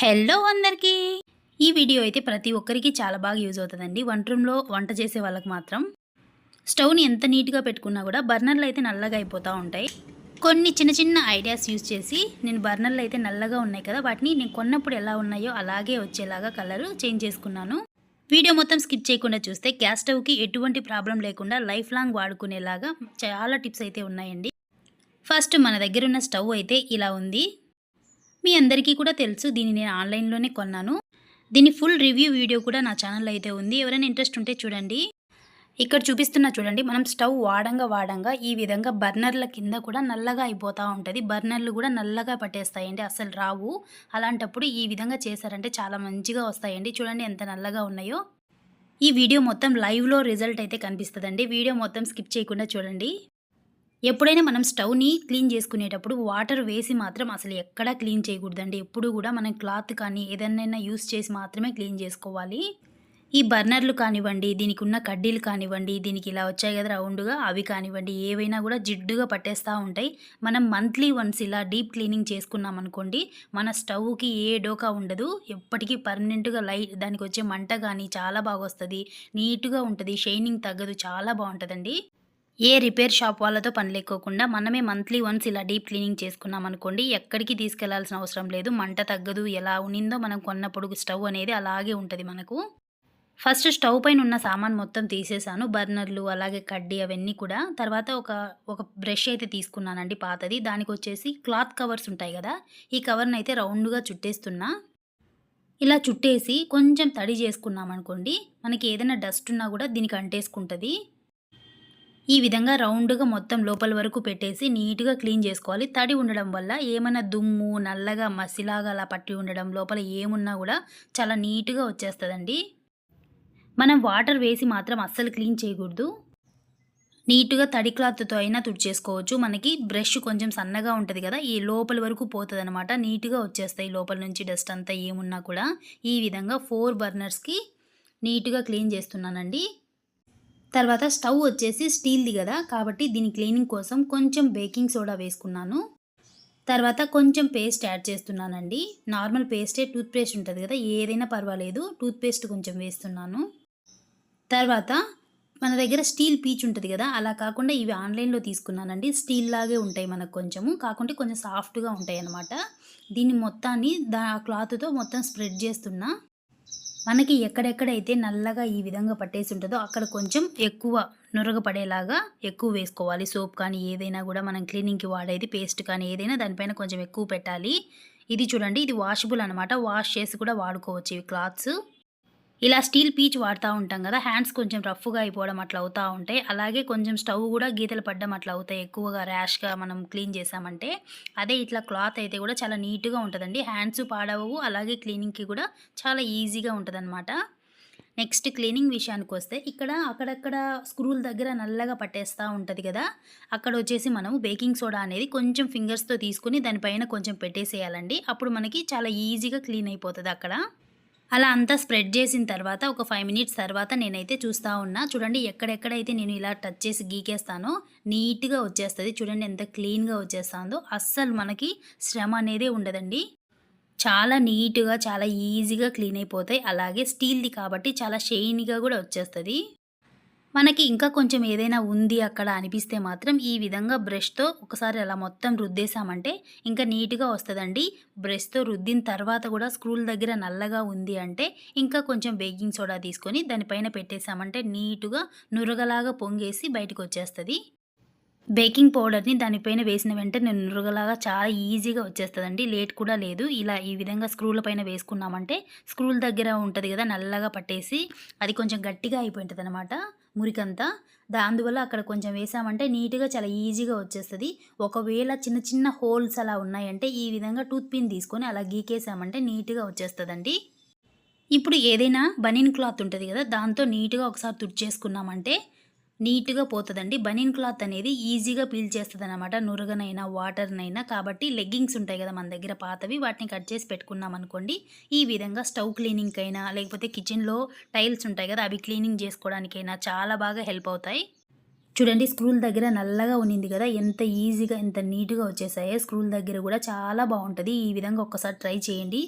Hello అందరికీ. ఈ video అయితే ప్రతి ఒక్కరికి చాలా బాగా యూజ్ అవుతుందండి. వంట రూమ్లో వంట చేసే వాళ్ళకి మాత్రం స్టవ్ని ఎంత నీట్గా పెట్టుకున్నా కూడా బర్నర్లు అయితే నల్లగా అయిపోతూ ఉంటాయి. కొన్ని చిన్న చిన్న ఐడియాస్ యూజ్ చేసి నేను బర్నర్లు అయితే నల్లగా ఉన్నాయి కదా వాటిని నేను కొన్నప్పుడు ఎలా ఉన్నాయో అలాగే వచ్చేలాగా కలర్ చేంజ్ చేసుకున్నాను. వీడియో మొత్తం స్కిప్ చేయకుండా చూస్తే గ్యాస్ స్టవ్కి ఎటువంటి ప్రాబ్లం లేకుండా లైఫ్ లాంగ్ వాడుకునేలాగా చాలా టిప్స్ అయితే ఉన్నాయండి. ఫస్ట్ మన దగ్గర ఉన్న స్టవ్ అయితే ఇలా ఉంది. మీ అందరికీ కూడా తెలుసు. దీన్ని నేను ఆన్లైన్లోనే కొన్నాను. దీని ఫుల్ రివ్యూ వీడియో కూడా నా ఛానల్లో అయితే ఉంది. ఎవరైనా ఇంట్రెస్ట్ ఉంటే చూడండి. ఇక్కడ చూపిస్తున్నా చూడండి. మనం స్టవ్ వాడంగా వాడంగా ఈ విధంగా బర్నర్ల కింద కూడా నల్లగా అయిపోతూ ఉంటుంది. బర్నర్లు కూడా నల్లగా పట్టేస్తాయండి. అసలు రావు. అలాంటప్పుడు ఈ విధంగా చేశారంటే చాలా మంచిగా వస్తాయండి. చూడండి ఎంత నల్లగా ఉన్నాయో. ఈ వీడియో మొత్తం లైవ్లో రిజల్ట్ అయితే కనిపిస్తుందండి. వీడియో మొత్తం స్కిప్ చేయకుండా చూడండి. ఎప్పుడైనా మనం స్టవ్ని క్లీన్ చేసుకునేటప్పుడు వాటర్ వేసి మాత్రం అసలు ఎక్కడా క్లీన్ చేయకూడదండి. ఎప్పుడు కూడా మనం క్లాత్ కానీ ఏదైనా యూస్ చేసి మాత్రమే క్లీన్ చేసుకోవాలి. ఈ బర్నర్లు కానివ్వండి దీనికి ఉన్న కడ్డీలు కానివ్వండి దీనికి ఇలా వచ్చాయి కదా రౌండ్గా అవి కానివ్వండి ఏవైనా కూడా జిడ్డుగా పట్టేస్తూ ఉంటాయి. మనం మంత్లీ వన్స్ ఇలా డీప్ క్లీనింగ్ చేసుకున్నాం అనుకోండి మన స్టవ్కి ఏ డోకా ఉండదు. ఎప్పటికీ పర్మనెంట్గా లైట్ దానికి వచ్చే మంట కానీ చాలా బాగా వస్తుంది నీట్గా ఉంటుంది. షైనింగ్ తగ్గదు. చాలా బాగుంటుందండి. ఏ రిపేర్ షాప్ వాళ్ళతో పని లేకోకుండా మనమే మంత్లీ వన్స్ ఇలా డీప్ క్లీనింగ్ చేసుకున్నాం అనుకోండి ఎక్కడికి తీసుకెళ్ళాల్సిన అవసరం లేదు. మంట తగ్గదు ఎలా ఉన్నిందో మనం కొన్నప్పుడు స్టవ్ అనేది అలాగే ఉంటుంది మనకు. ఫస్ట్ స్టవ్ పైన ఉన్న సామాన్ మొత్తం తీసేసాను బర్నర్లు అలాగే కడ్డీ అవన్నీ కూడా. తర్వాత ఒక ఒక బ్రష్ అయితే తీసుకున్నానండి పాతది. దానికి వచ్చేసి క్లాత్ కవర్స్ ఉంటాయి కదా ఈ కవర్ని అయితే రౌండ్గా చుట్టేస్తున్నా. ఇలా చుట్టేసి కొంచెం తడి చేసుకున్నాం అనుకోండి మనకి ఏదైనా డస్ట్ ఉన్నా కూడా దీనికి అంటేసుకుంటుంది. ఈ విధంగా రౌండ్గా మొత్తం లోపల వరకు పెట్టేసి నీట్గా క్లీన్ చేసుకోవాలి. తడి ఉండడం వల్ల ఏమైనా దుమ్ము నల్లగా మసిలాగా అలా పట్టి ఉండడం లోపల ఏమున్నా కూడా చాలా నీట్గా వచ్చేస్తుందండి. మనం వాటర్ వేసి మాత్రం అస్సలు క్లీన్ చేయకూడదు. నీట్గా తడి క్లాత్తో అయినా తుడిచేసుకోవచ్చు. మనకి బ్రష్ కొంచెం సన్నగా ఉంటుంది కదా ఈ లోపల వరకు పోతుంది అనమాట నీట్గా వచ్చేస్తాయి లోపల నుంచి డస్ట్ అంతా ఏమున్నా కూడా. ఈ విధంగా ఫోర్ బర్నర్స్కి నీట్గా క్లీన్ చేస్తున్నానండి. తర్వాత స్టవ్ వచ్చేసి స్టీల్ది కదా కాబట్టి దీని క్లీనింగ్ కోసం కొంచెం బేకింగ్ సోడా వేసుకున్నాను. తర్వాత కొంచెం పేస్ట్ యాడ్ చేస్తున్నానండి. నార్మల్ పేస్టే టూత్ పేస్ట్ ఉంటుంది కదా ఏదైనా పర్వాలేదు టూత్పేస్ట్ కొంచెం వేస్తున్నాను. తర్వాత మన దగ్గర స్టీల్ పీచ్ ఉంటుంది కదా అలా కాకుండా ఇవి ఆన్లైన్లో తీసుకున్నానండి. స్టీల్ లాగే ఉంటాయి మనకు కొంచెము కాకుంటే కొంచెం సాఫ్ట్గా ఉంటాయి అన్నమాట దీన్ని మొత్తాన్ని దా క్లాత్తో మొత్తం స్ప్రెడ్ చేస్తున్నా. మనకి ఎక్కడెక్కడైతే నల్లగా ఈ విధంగా పట్టేసి ఉంటుందో అక్కడ కొంచెం ఎక్కువ నురగ పడేలాగా ఎక్కువ వేసుకోవాలి. సోప్ కానీ ఏదైనా కూడా మనం క్లీనింగ్కి వాడేది పేస్ట్ కానీ ఏదైనా దానిపైన కొంచెం ఎక్కువ పెట్టాలి. ఇది చూడండి ఇది వాషబుల్ అనమాట వాష్ చేసి కూడా వాడుకోవచ్చు ఇవి క్లాత్స్. ఇలా స్టీల్ పీచ్ వాడుతూ ఉంటాం కదా హ్యాండ్స్ కొంచెం రఫ్గా అయిపోవడం అట్లా అవుతూ ఉంటాయి అలాగే కొంచెం స్టవ్ కూడా గీతలు పడ్డం అట్లా అవుతాయి. ఎక్కువగా ర్యాష్గా మనం క్లీన్ చేసామంటే అదే ఇట్లా క్లాత్ అయితే కూడా చాలా నీట్గా ఉంటుందండి. హ్యాండ్స్ పాడవవు అలాగే క్లీనింగ్కి కూడా చాలా ఈజీగా ఉంటుందన్నమాట. నెక్స్ట్ క్లీనింగ్ విషయానికి వస్తే ఇక్కడ అక్కడక్కడ స్క్రూల దగ్గర నల్లగా పట్టేస్తూ ఉంటుంది కదా అక్కడ వచ్చేసి మనం బేకింగ్ సోడా అనేది కొంచెం ఫింగర్స్తో తీసుకుని దానిపైన కొంచెం పెట్టేసేయాలండి. అప్పుడు మనకి చాలా ఈజీగా క్లీన్ అయిపోతుంది అక్కడ. అలా అంతా స్ప్రెడ్ చేసిన తర్వాత ఒక ఫైవ్ మినిట్స్ తర్వాత నేనైతే చూస్తూ ఉన్నా. చూడండి ఎక్కడెక్కడైతే నేను ఇలా టచ్ చేసి గీకేస్తానో నీట్గా వచ్చేస్తుంది. చూడండి ఎంత క్లీన్గా వచ్చేస్తుందో. అస్సలు మనకి శ్రమ అనేదే ఉండదండి. చాలా నీట్గా చాలా ఈజీగా క్లీన్ అయిపోతాయి. అలాగే స్టీల్ది కాబట్టి చాలా షైనీగా కూడా వచ్చేస్తుంది. మనకి ఇంకా కొంచెం ఏదైనా ఉంది అక్కడ అనిపిస్తే మాత్రం ఈ విధంగా బ్రష్తో ఒకసారి అలా మొత్తం రుద్దేశామంటే ఇంకా నీట్గా వస్తుందండి. బ్రష్తో రుద్దిన తర్వాత కూడా స్క్రూల దగ్గర నల్లగా ఉంది అంటే ఇంకా కొంచెం బేకింగ్ సోడా తీసుకొని దానిపైన పెట్టేశామంటే నీట్గా నురగలాగా పొంగేసి బయటకు వచ్చేస్తుంది బేకింగ్ పౌడర్ని దానిపైన వేసిన వెంటనే నురగలాగా చాలా ఈజీగా వచ్చేస్తుందండి. లేట్ కూడా లేదు. ఇలా ఈ విధంగా స్క్రూల పైన వేసుకున్నామంటే స్క్రూల దగ్గర ఉంటుంది కదా నల్లగా పట్టేసి అది కొంచెం గట్టిగా అయిపోయింటుంది అనమాట మురికంతా. దా అందువల్ల అక్కడ కొంచెం వేసామంటే నీట్గా చాలా ఈజీగా వచ్చేస్తుంది. ఒకవేళ చిన్న చిన్న హోల్స్ అలా ఉన్నాయంటే ఈ విధంగా టూత్ పిన్ తీసుకొని అలా గీకేసామంటే నీట్గా వచ్చేస్తుందండి. ఇప్పుడు ఏదైనా బనీన్ క్లాత్ ఉంటుంది కదా దాంతో నీట్గా ఒకసారి తుడిచేసుకున్నామంటే నీట్గా పోతుందండి. బనీన్ క్లాత్ అనేది ఈజీగా పీల్ చేస్తుంది అనమాట నురుగనైనా వాటర్నైనా. కాబట్టి లెగ్గింగ్స్ ఉంటాయి కదా మన దగ్గర పాతవి. వాటిని కట్ చేసి పెట్టుకున్నాం అనుకోండి ఈ విధంగా స్టవ్ క్లీనింగ్ అయినా లేకపోతే కిచెన్లో టైల్స్ ఉంటాయి కదా అవి క్లీనింగ్ చేసుకోవడానికైనా చాలా బాగా హెల్ప్ అవుతాయి. చూడండి స్క్రూల్ దగ్గర నల్లగా ఉన్నింది కదా ఎంత ఈజీగా ఎంత నీట్గా వచ్చేసాయో. స్క్రూల్ దగ్గర కూడా చాలా బాగుంటుంది. ఈ విధంగా ఒక్కసారి ట్రై చేయండి.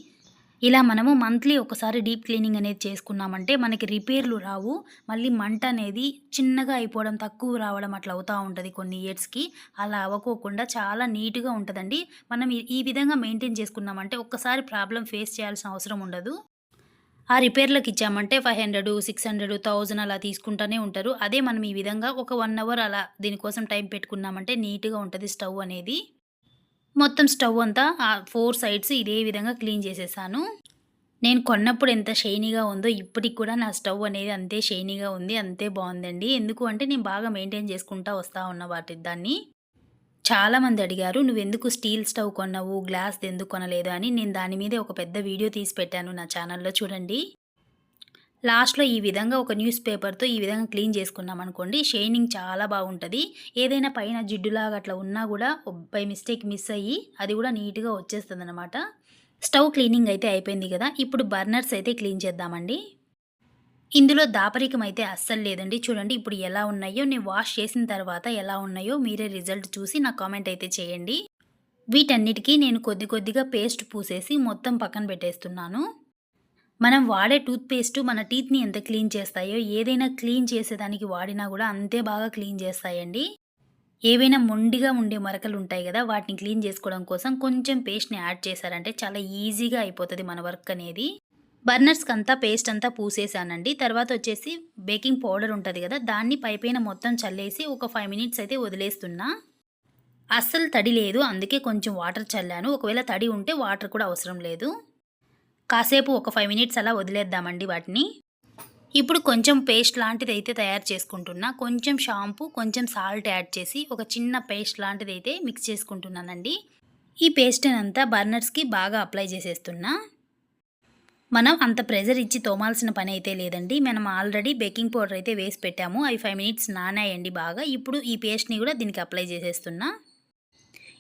ఇలా మనము మంత్లీ ఒకసారి డీప్ క్లీనింగ్ అనేది చేసుకున్నామంటే మనకి రిపేర్లు రావు. మళ్ళీ మంట అనేది చిన్నగా అయిపోవడం తక్కువ రావడం అట్లా అవుతూ ఉంటుంది కొన్ని ఇయర్స్కి. అలా అవ్వకోకుండా చాలా నీట్గా ఉంటుందండి. మనం ఈ- విధంగా మెయింటైన్ చేసుకున్నామంటే ఒక్కసారి ప్రాబ్లం ఫేస్ చేయాల్సిన అవసరం ఉండదు. ఆ రిపేర్లకు ఇచ్చామంటే five hundred six hundred thousand అలా తీసుకుంటూనే ఉంటారు. అదే మనం ఈ విధంగా ఒక వన్ అవర్ అలా దీనికోసం టైం పెట్టుకున్నామంటే నీట్గా ఉంటుంది స్టవ్ అనేది. మొత్తం స్టవ్ అంతా ఆ ఫోర్ సైడ్స్ ఇదే విధంగా క్లీన్ చేసేసాను. నేను కొన్నప్పుడు ఎంత షైనీగా ఉందో ఇప్పటికి కూడా నా స్టవ్ అనేది అంతే షైనీగా ఉంది అంతే బాగుందండి. ఎందుకు అంటే నేను బాగా మెయింటైన్ చేసుకుంటా వస్తూ ఉన్న వాటి దాన్ని. చాలామంది అడిగారు నువ్వు ఎందుకు స్టీల్ స్టవ్ కొన్నావు? గ్లాస్ ఎందుకు కొనలేదు? అని నేను దాని మీద ఒక పెద్ద వీడియో తీసి పెట్టాను నా ఛానల్లో చూడండి. లాస్ట్లో ఈ విధంగా ఒక న్యూస్ పేపర్తో ఈ విధంగా క్లీన్ చేసుకున్నాం అనుకోండి షైనింగ్ చాలా బాగుంటుంది. ఏదైనా పైన జిడ్డులాగా అట్లా ఉన్నా కూడా బై మిస్టేక్ మిస్ అయ్యి అది కూడా నీట్గా వచ్చేస్తుంది అనమాట స్టవ్ క్లీనింగ్ అయితే అయిపోయింది కదా ఇప్పుడు బర్నర్స్ అయితే క్లీన్ చేద్దామండి. ఇందులో దాపరికం అయితే అస్సలు లేదండి. చూడండి ఇప్పుడు ఎలా ఉన్నాయో నేను వాష్ చేసిన తర్వాత ఎలా ఉన్నాయో మీరే రిజల్ట్ చూసి నా కామెంట్ అయితే చేయండి. వీటన్నిటికీ నేను కొద్ది కొద్దిగా పేస్ట్ పూసేసి మొత్తం పక్కన పెట్టేస్తున్నాను. మనం వాడే టూత్పేస్ట్ మన టీత్ని ఎంత క్లీన్ చేస్తాయో ఏదైనా క్లీన్ చేసేదానికి వాడినా కూడా అంతే బాగా క్లీన్ చేస్తాయండి. ఏవైనా మొండిగా ఉండే మరకలు ఉంటాయి కదా వాటిని క్లీన్ చేసుకోవడం కోసం కొంచెం పేస్ట్ని యాడ్ చేశారంటే చాలా ఈజీగా అయిపోతుంది మన వర్క్ అనేది. బర్నర్స్కి అంతా పేస్ట్ అంతా పూసేసానండి. తర్వాత వచ్చేసి బేకింగ్ పౌడర్ ఉంటుంది కదా దాన్ని పైపైన మొత్తం చల్లేసి ఒక ఫైవ్ మినిట్స్ అయితే వదిలేస్తున్నా. అస్సలు తడి లేదు అందుకే కొంచెం వాటర్ చల్లాను. ఒకవేళ తడి ఉంటే వాటర్ కూడా అవసరం లేదు. కాసేపు ఒక ఫైవ్ మినిట్స్ అలా వదిలేద్దామండి వాటిని. ఇప్పుడు కొంచెం పేస్ట్ లాంటిది అయితే తయారు చేసుకుంటున్నా. కొంచెం షాంపూ కొంచెం సాల్ట్ యాడ్ చేసి ఒక చిన్న పేస్ట్ లాంటిది అయితే మిక్స్ చేసుకుంటున్నానండి. ఈ పేస్ట్ అంతా బర్నర్స్కి బాగా అప్లై చేసేస్తున్నా. మనం అంత ప్రెజర్ ఇచ్చి తోమాల్సిన పని అయితే లేదండి. మనం ఆల్రెడీ బేకింగ్ పౌడర్ అయితే వేసి పెట్టాము. అవి ఫైవ్ మినిట్స్ నానాయండి బాగా. ఇప్పుడు ఈ పేస్ట్ని కూడా దీనికి అప్లై చేసేస్తున్నా.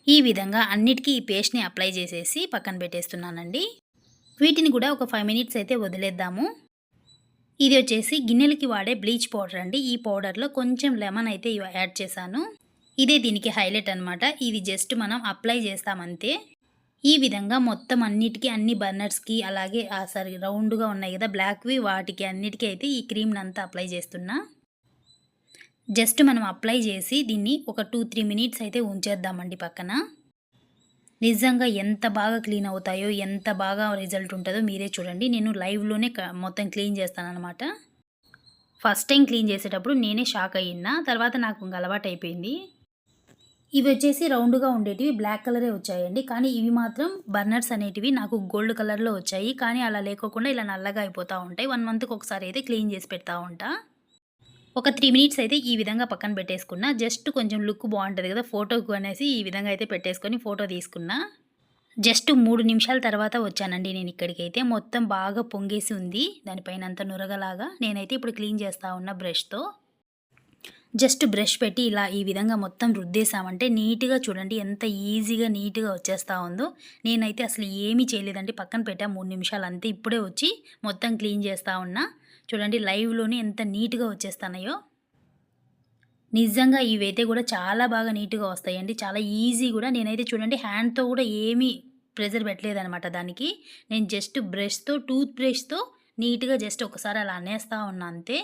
ఈ విధంగా అన్నిటికీ ఈ పేస్ట్ని అప్లై చేసేసి పక్కన పెట్టేస్తున్నానండి. వీటిని కూడా ఒక ఫైవ్ మినిట్స్ అయితే వదిలేద్దాము. ఇది వచ్చేసి గిన్నెలకి వాడే బ్లీచ్ పౌడర్ అండి. ఈ పౌడర్లో కొంచెం లెమన్ అయితే యాడ్ చేశాను. ఇదే దీనికి హైలైట్ అనమాట ఇది జస్ట్ మనం అప్లై చేస్తామంతే. ఈ విధంగా మొత్తం అన్నిటికీ అన్ని బర్నర్స్కి అలాగే ఆ రౌండ్గా ఉన్నాయి కదా బ్లాక్వి వాటికి అన్నిటికీ అయితే ఈ క్రీమ్ని అంతా అప్లై చేస్తున్నా. జస్ట్ మనం అప్లై చేసి దీన్ని ఒక టూ త్రీ మినిట్స్ అయితే ఉంచేద్దామండి పక్కన. నిజంగా ఎంత బాగా క్లీన్ అవుతాయో ఎంత బాగా రిజల్ట్ ఉంటుందో మీరే చూడండి. నేను లైవ్లోనే మొత్తం క్లీన్ చేస్తానన్నమాట. ఫస్ట్ టైం క్లీన్ చేసేటప్పుడు నేనే షాక్ అయ్యినా తర్వాత నాకు ఇంకా అలవాటు అయిపోయింది. ఇవి వచ్చేసి రౌండ్గా ఉండేటివి బ్లాక్ కలరే వచ్చాయండి. కానీ ఇవి మాత్రం బర్నర్స్ అనేటివి నాకు గోల్డ్ కలర్లో వచ్చాయి. కానీ అలా లేకోకుండా ఇలా నల్లగా అయిపోతూ ఉంటాయి. వన్ మంత్కి ఒకసారి అయితే క్లీన్ చేసి పెడతా ఉంటా. ఒక త్రీ మినిట్స్ అయితే ఈ విధంగా పక్కన పెట్టేసుకున్నా. జస్ట్ కొంచెం లుక్ బాగుంటుంది కదా ఫోటోకు అనేసి ఈ విధంగా అయితే పెట్టేసుకొని ఫోటో తీసుకున్నా. జస్ట్ మూడు నిమిషాల తర్వాత వచ్చానండి నేను ఇక్కడికైతే. మొత్తం బాగా పొంగేసి ఉంది. దానిపైన అంత నురగలాగా నేనైతే ఇప్పుడు క్లీన్ చేస్తూ ఉన్నా బ్రష్తో. జస్ట్ బ్రష్ పెట్టి ఇలా ఈ విధంగా మొత్తం రుద్దేశామంటే నీట్గా చూడండి ఎంత ఈజీగా నీట్గా వచ్చేస్తూ ఉందో. నేనైతే అసలు ఏమీ చేయలేదండి. పక్కన పెట్టా మూడు నిమిషాలు అంతే. ఇప్పుడే వచ్చి మొత్తం క్లీన్ చేస్తూ ఉన్నా. చూడండి లైవ్లోనే ఎంత నీట్గా వచ్చేస్తున్నాయో. నిజంగా ఇవైతే కూడా చాలా బాగా నీట్గా వస్తాయండి. చాలా ఈజీ కూడా. నేనైతే చూడండి హ్యాండ్తో కూడా ఏమీ ప్రెజర్ పెట్టలేదనమాట దానికి. నేను జస్ట్ బ్రష్తో టూత్ బ్రష్తో నీట్గా జస్ట్ ఒకసారి అలా అనేస్తూ ఉన్నా అంతే.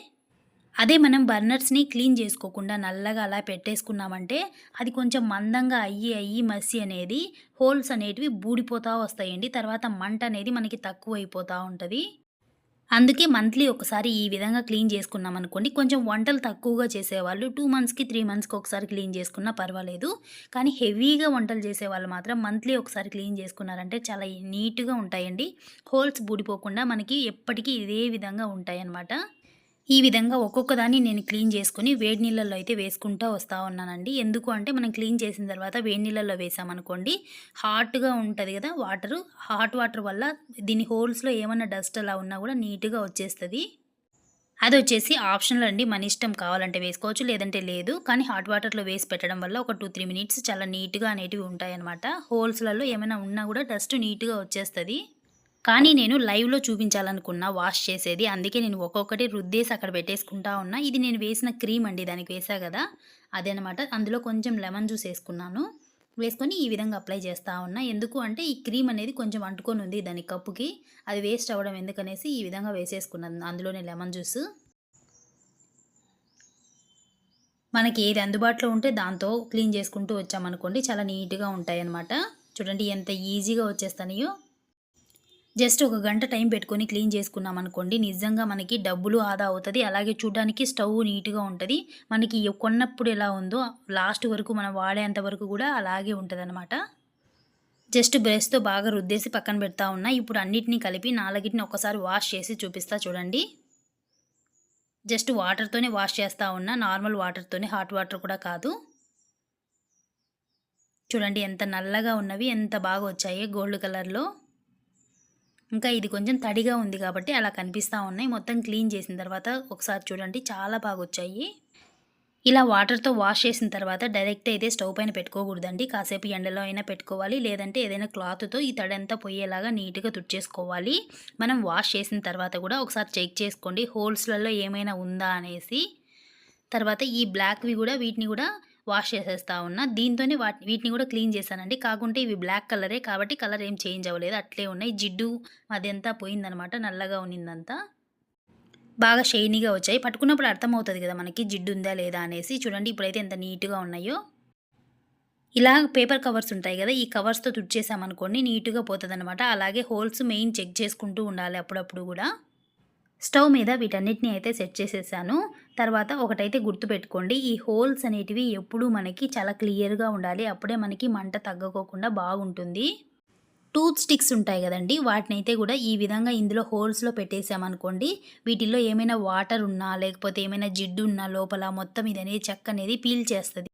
అదే మనం బర్నర్స్ని క్లీన్ చేసుకోకుండా నల్లగా అలా పెట్టేసుకున్నామంటే అది కొంచెం మందంగా అయ్యి అయ్యి మసి అనేది హోల్స్ అనేటివి బూడిపోతూ వస్తాయండి. తర్వాత మంట అనేది మనకి తక్కువ అయిపోతూ ఉంటుంది. అందుకే మంత్లీ ఒకసారి ఈ విధంగా క్లీన్ చేసుకున్నాం అనుకోండి. కొంచెం వంటలు తక్కువగా చేసేవాళ్ళు టూ మంత్స్కి త్రీ మంత్స్కి ఒకసారి క్లీన్ చేసుకున్నా పర్వాలేదు. కానీ హెవీగా వంటలు చేసేవాళ్ళు మాత్రం మంత్లీ ఒకసారి క్లీన్ చేసుకున్నారంటే చాలా నీట్గా ఉంటాయండి. హోల్స్ బూడిపోకుండా మనకి ఎప్పటికీ ఇదే విధంగా ఉంటాయన్నమాట. ఈ విధంగా ఒక్కొక్కదాన్ని నేను క్లీన్ చేసుకుని వేడి నీళ్ళల్లో అయితే వేసుకుంటూ వస్తూ ఉన్నానండి. ఎందుకు అంటే మనం క్లీన్ చేసిన తర్వాత వేడి నీళ్ళల్లో వేసామనుకోండి హాట్గా ఉంటుంది కదా వాటరు హాట్ వాటర్ వల్ల దీని హోల్స్లో ఏమన్నా డస్ట్ అలా ఉన్నా కూడా నీట్గా వచ్చేస్తుంది. అది వచ్చేసి ఆప్షనల్ అండి మన ఇష్టం కావాలంటే వేసుకోవచ్చు లేదంటే లేదు. కానీ హాట్ వాటర్లో వేసి పెట్టడం వల్ల ఒక టూ త్రీ మినిట్స్ చాలా నీట్గా అనేటివి ఉంటాయన్నమాట. హోల్స్లలో ఏమైనా ఉన్నా కూడా డస్ట్ నీట్గా వచ్చేస్తుంది. కానీ నేను లైవ్లో చూపించాలనుకున్నా వాష్ చేసేది. అందుకే నేను ఒక్కొక్కటి రుద్దేసి అక్కడ పెట్టేసుకుంటా ఉన్నా. ఇది నేను వేసిన క్రీమ్ అండి దానికి వేసా కదా? అదనమాట. అందులో కొంచెం లెమన్ జ్యూస్ వేసుకున్నాను. వేసుకొని ఈ విధంగా అప్లై చేస్తూ ఉన్నా. ఎందుకు అంటే ఈ క్రీమ్ అనేది కొంచెం అంటుకొని ఉంది దాని కప్పుకి. అది వేస్ట్ అవ్వడం ఎందుకనేసి ఈ విధంగా వేసేసుకున్నాను. అందులోనే లెమన్ జ్యూస్. మనకి ఏది అందుబాటులో ఉంటే దాంతో క్లీన్ చేసుకుంటూ వచ్చామనుకోండి చాలా నీట్గా ఉంటాయి చూడండి ఎంత ఈజీగా వచ్చేస్తాయో జస్ట్ ఒక గంట టైం పెట్టుకొని క్లీన్ చేసుకున్నాం అనుకోండి నిజంగా మనకి డబ్బులు ఆదా అవుతుంది. అలాగే చూడడానికి స్టవ్ నీట్గా ఉంటుంది. మనకి కొన్నప్పుడు ఎలా ఉందో లాస్ట్ వరకు మనం వాడేంత వరకు కూడా అలాగే ఉంటుంది జస్ట్ బ్రష్తో బాగా రుద్దేసి పక్కన పెడతా ఉన్నా. ఇప్పుడు అన్నిటినీ కలిపి నాలుగిటిని ఒకసారి వాష్ చేసి చూపిస్తా చూడండి. జస్ట్ వాటర్తోనే వాష్ చేస్తూ ఉన్నా. నార్మల్ వాటర్తోనే హాట్ వాటర్ కూడా కాదు. చూడండి ఎంత నల్లగా ఉన్నవి ఎంత బాగా వచ్చాయి గోల్డ్ కలర్లో. ఇంకా ఇది కొంచెం తడిగా ఉంది కాబట్టి అలా కనిపిస్తూ ఉన్నాయి. మొత్తం క్లీన్ చేసిన తర్వాత ఒకసారి చూడండి చాలా బాగా వచ్చాయి. ఇలా వాటర్తో వాష్ చేసిన తర్వాత డైరెక్ట్ అయితే స్టవ్ పైన పెట్టుకోకూడదండి. కాసేపు ఎండలో అయినా పెట్టుకోవాలి. లేదంటే ఏదైనా క్లాత్తో ఈ తడంతా పోయేలాగా నీట్గా తుడిచేసుకోవాలి. మనం వాష్ చేసిన తర్వాత కూడా ఒకసారి చెక్ చేసుకోండి హోల్స్లలో ఏమైనా ఉందా అనేసి. తర్వాత ఈ బ్లాక్వి కూడా వీటిని కూడా వాష్ చేసేస్తా ఉన్నా. దీంతోనే వాటి వీటిని కూడా క్లీన్ చేశానండి. కాకుంటే ఇవి బ్లాక్ కలరే కాబట్టి కలర్ ఏం చేంజ్ అవ్వలేదు. అట్లే ఉన్నాయి. జిడ్డు అదంతా పోయిందనమాట. నల్లగా ఉన్నిందంతా. బాగా షైనీగా వచ్చాయి. పట్టుకున్నప్పుడు అర్థమవుతుంది కదా మనకి జిడ్డు ఉందా లేదా అనేసి. చూడండి ఇప్పుడైతే ఎంత నీట్గా ఉన్నాయో. ఇలా పేపర్ కవర్స్ ఉంటాయి కదా ఈ కవర్స్తో తుడిచేసామనుకోండి నీట్గా పోతుంది అలాగే హోల్స్ మెయిన్ చెక్ చేసుకుంటూ ఉండాలి అప్పుడప్పుడు కూడా. స్టవ్ మీద వీటన్నిటిని అయితే సెట్ చేసేసాను. తర్వాత ఒకటైతే గుర్తుపెట్టుకోండి ఈ హోల్స్ అనేటివి ఎప్పుడూ మనకి చాలా క్లియర్గా ఉండాలి. అప్పుడే మనకి మంట తగ్గకోకుండా బాగుంటుంది. టూత్ స్టిక్స్ ఉంటాయి కదండి వాటిని అయితే కూడా ఈ విధంగా ఇందులో హోల్స్లో పెట్టేసామనుకోండి వీటిల్లో ఏమైనా వాటర్ ఉన్నా లేకపోతే ఏమైనా జిడ్డు ఉన్నా లోపల మొత్తం ఇది అనేది చెక్క అనేది పీల్ చేస్తుంది.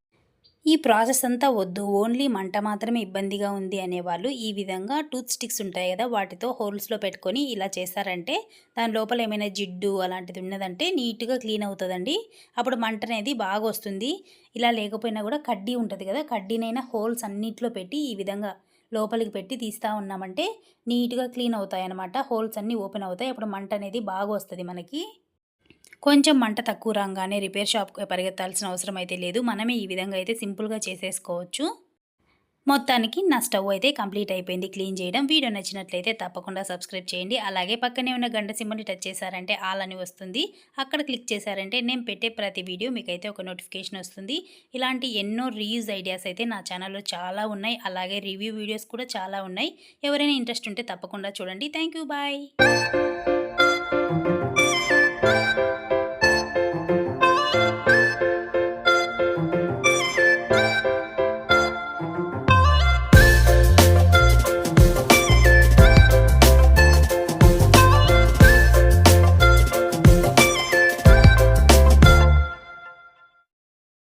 ఈ ప్రాసెస్ అంతా వద్దు ఓన్లీ మంట మాత్రమే ఇబ్బందిగా ఉంది అనేవాళ్ళు ఈ విధంగా టూత్ స్టిక్స్ ఉంటాయి కదా వాటితో హోల్స్లో పెట్టుకొని ఇలా చేశారంటే దాని లోపల ఏమైనా జిడ్డు అలాంటిది ఉన్నదంటే నీట్గా క్లీన్ అవుతుందండి. అప్పుడు మంట అనేది బాగా వస్తుంది. ఇలా లేకపోయినా కూడా కడ్డీ ఉంటుంది కదా కడ్డీనైనా హోల్స్ అన్నిట్లో పెట్టి ఈ విధంగా లోపలికి పెట్టి తీస్తూ ఉన్నామంటే నీట్గా క్లీన్ అవుతాయి అన్నమాట హోల్స్ అన్నీ ఓపెన్ అవుతాయి. అప్పుడు మంట అనేది బాగా వస్తుంది మనకి. కొంచెం మంట తక్కువ రాగానే రిపేర్ షాప్కి పరిగెత్తాల్సిన అవసరం అయితే లేదు. మనమే ఈ విధంగా అయితే సింపుల్గా చేసేసుకోవచ్చు. మొత్తానికి నా స్టవ్ అయితే కంప్లీట్ అయిపోయింది. క్లీన్ చేయడం. వీడియో నచ్చినట్లయితే తప్పకుండా సబ్స్క్రైబ్ చేయండి. అలాగే పక్కనే ఉన్న గంట సింబల్ని టచ్ చేశారంటే ఆల్ అని వస్తుంది. అక్కడ క్లిక్ చేశారంటే నేను పెట్టే ప్రతి వీడియో మీకైతే ఒక నోటిఫికేషన్ వస్తుంది. ఇలాంటి ఎన్నో రీయూజ్ ఐడియాస్ అయితే నా ఛానల్లో చాలా ఉన్నాయి. అలాగే రివ్యూ వీడియోస్ కూడా చాలా ఉన్నాయి. ఎవరైనా ఇంట్రెస్ట్ ఉంటే తప్పకుండా చూడండి. Thank you. బాయ్.